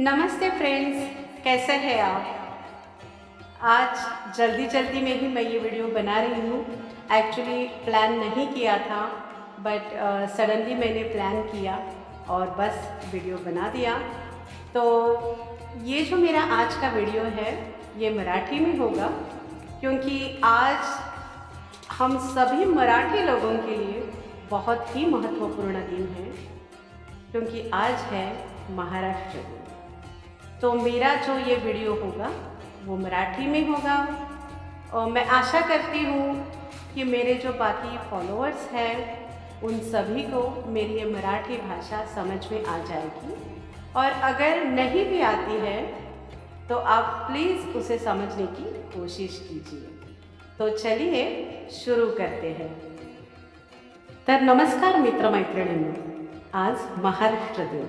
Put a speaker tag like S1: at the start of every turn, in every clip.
S1: नमस्ते friends कैसे हैं आप? आज जल्दी जल्दी में ही मैं ये वीडियो बना रही हूँ। एक्चुअली प्लान नहीं किया था बट सडनली uh, मैंने प्लान किया और बस वीडियो बना दिया। तो ये जो मेरा आज का वीडियो है ये मराठी में होगा क्योंकि आज हम सभी मराठी लोगों के लिए बहुत ही महत्वपूर्ण दिन है क्योंकि आज है महाराष्ट्र दिन। तो मेरा जो ये वीडियो होगा, वो मराठी में होगा। और मैं आशा करती हूँ कि मेरे जो बाकी फॉलोअर्स हैं, उन सभी को मेरी ये मराठी भाषा समझ में आ जाएगी। और अगर नहीं भी आती है तो आप प्लीज़ उसे समझने की कोशिश कीजिए। तो चलिए शुरू करते हैं। तर नमस्कार मित्रमैत्रिणींनो, आज महाराष्ट्र दिन।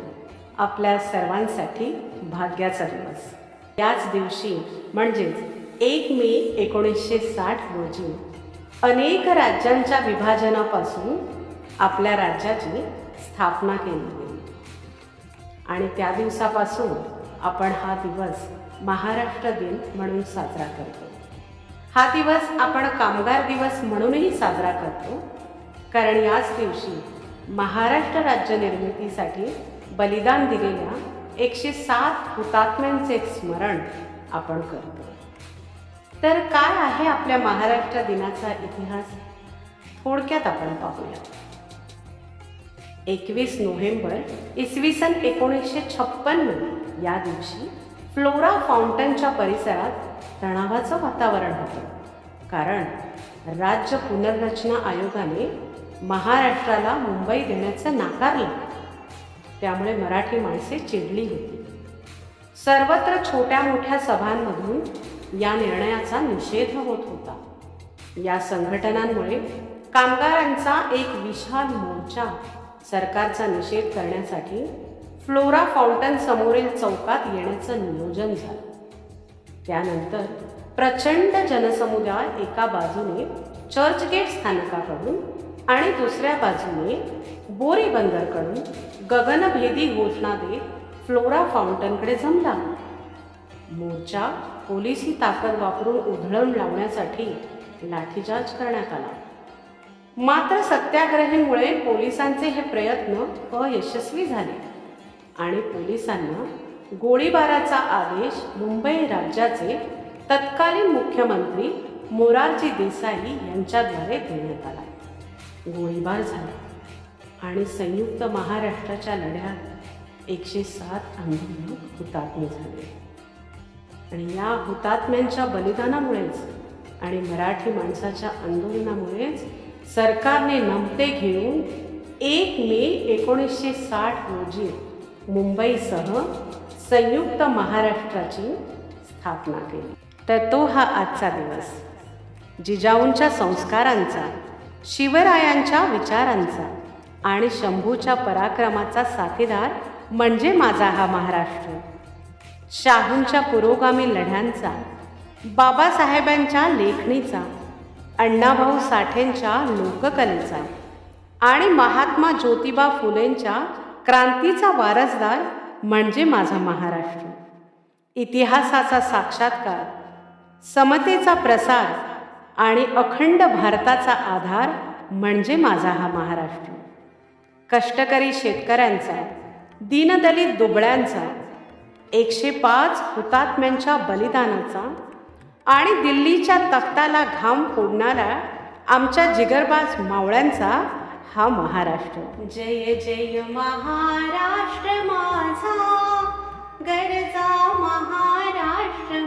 S1: आपल्या सर्वांसाठी भाग्याचा दिवस. याच दिवशी म्हणजेच एक मे एकोणीसशे साठ रोजी अनेक राज्यांच्या विभाजनापासून आपल्या राज्याची स्थापना केली गेली. आणि त्या दिवसापासून आपण हा दिवस महाराष्ट्र दिन म्हणून साजरा करतो. हा दिवस आपण कामगार दिवस म्हणूनही साजरा करतो. कारण याच दिवशी महाराष्ट्र राज्य निर्मितीसाठी बलिदान दिलेल्या एकशे सात हुतात्म्यांचे स्मरण आपण करतो. तर काय आहे आपल्या महाराष्ट्र दिनाचा इतिहास? थोडक्यात आपण पाहूया. एकवीस नोव्हेंबर इसवी सन एकोणीसशे छप्पन्न या दिवशी फ्लोरा फाउंटनच्या परिसरात तणावाचं वातावरण होतं. कारण राज्य पुनर्रचना आयोगाने महाराष्ट्राला मुंबई देण्याचं नाकारलं. त्यामुळे मराठी माणसे चिडली होती. सर्वत्र छोट्या मोठ्या सभांमधून या निर्णयाचा निषेध होत होता. या संघटनांमुळे कामगारांचा एक विशाल मोर्चा सरकारचा निषेध करण्यासाठी फ्लोरा फाउंटन समोरील चौकात येण्याचं नियोजन झालं. त्यानंतर प्रचंड जनसमुदाय एका बाजूने चर्चगेट स्थानकाकडून आणि दुसऱ्या बाजूने बोरी बंदरकडून गगनभेदी घोषणा देत फ्लोरा फाउंटनकडे जमला. मोर्चा पोलिसी ताकद वापरून उधळून लावण्यासाठी लाठीचार्ज करण्यात आला. मात्र सत्याग्रहीमुळे पोलिसांचे हे प्रयत्न अयशस्वी झाले आणि पोलिसांना गोळीबाराचा आदेश मुंबई राज्याचे तत्कालीन मुख्यमंत्री मोरारजी देसाई यांच्याद्वारे देण्यात आला. गोळीबार झाला. आणि संयुक्त महाराष्ट्राच्या लढ्यात एकशे सात आंदोलक हुतात्मे झाले. आणि या हुतात्म्यांच्या बलिदानामुळेच आणि मराठी माणसाच्या आंदोलनामुळेच सरकारने नमते घेऊन एक मे एकोणीसशे साठ रोजी मुंबईसह संयुक्त महाराष्ट्राची स्थापना केली. तर तो हा आजचा दिवस. जिजाऊंच्या संस्कारांचा शिवरायांच्या विचारांचा आणि शंभूच्या पराक्रमाचा साथीदार म्हणजे माझा हा महाराष्ट्र. शाहूंच्या पुरोगामी लढ्यांचा बाबासाहेबांच्या लेखणीचा अण्णाभाऊ साठेंच्या लोककलेचा आणि महात्मा ज्योतिबा फुलेंच्या क्रांतीचा वारसदार म्हणजे माझा महाराष्ट्र. इतिहासाचा साक्षात्कार समतेचा प्रसार आणि अखंड भारताचा आधार म्हणजे माझा हा महाराष्ट्र. कष्टकरी शेतकऱ्यांचा दीनदलित दुबळ्यांचा एकशे पाच हुतात्म्यांच्या बलिदानाचा आणि दिल्लीच्या तख्ताला घाम फोडणारा आमच्या जिगरबाज मावळ्यांचा हा महाराष्ट्र. जय जय महाराष्ट्र माझा गरजा महाराष्ट्र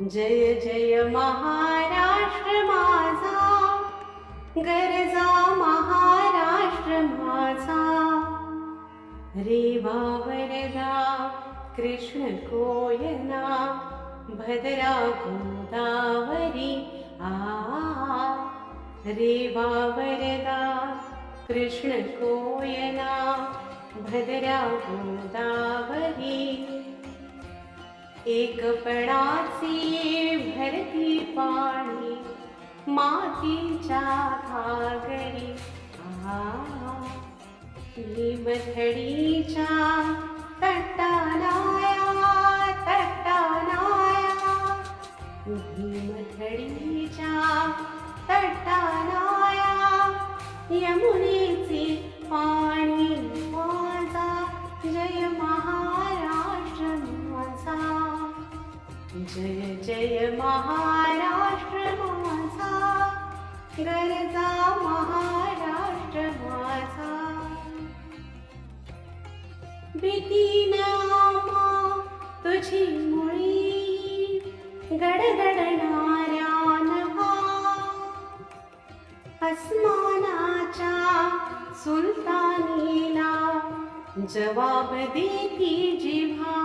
S1: जय जय महाराष्ट्र माझा गरजा महाराष्ट्र माझा. रेवा वरदा कृष्ण कोयना भद्रा गोदावरी आ. रेवा वरदा कृष्ण कोयना भद्रा गोदावरी एक एकपणाचे भरती पाणी मातीच्या घागरी. आ निमथडीच्या तट्टानाया तट्टानाया भीमथडीच्या तट्टानाया यमुनेचे तुझी मुळी गडगडणाऱ्या नभा अस्मानाच्या सुलतानीला जवाब देती जिव्हा.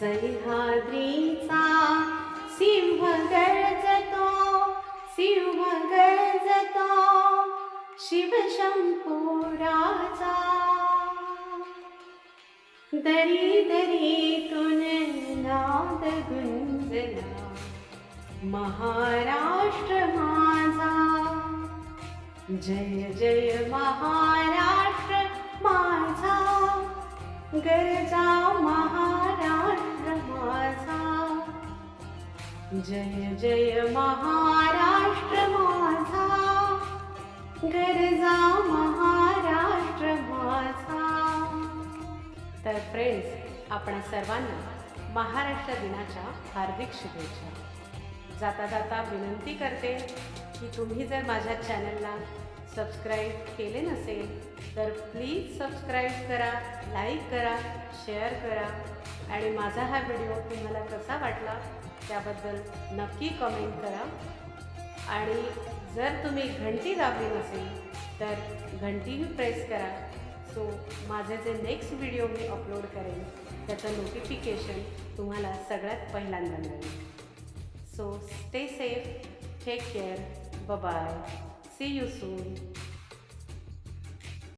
S1: सह्याद्रीचा सिंह नाद महाराष्ट्र माझा. जय जय महाराष्ट्र माझा. गरजा महाराष्ट्र माझा. जय जय महाराष्ट्र माझा. गरजा महाराष्ट्र माझा. तर फ्रेंड्स आपण सर्वांना महाराष्ट्र दिनाच्या हार्दिक शुभेच्छा. जाता जाता विनंती करते की तुम्ही जर माझ्या चॅनलला सबस्क्राईब केले नसेल तर प्लीज सबस्क्राईब करा लाईक करा शेअर करा आणि माझा हा व्हिडिओ तुम्हाला कसा वाटला त्याबद्दल नक्की कमेंट करा. आणि जर तुम्ही घंटी दाबली नसेल तर घंटीही प्रेस करा. सो माझे जे नेक्स्ट व्हिडिओ मी अपलोड करेन त्याचं नोटिफिकेशन तुम्हाला सगळ्यात पहिल्यांदा मिळेल. So stay safe take care bye see you soon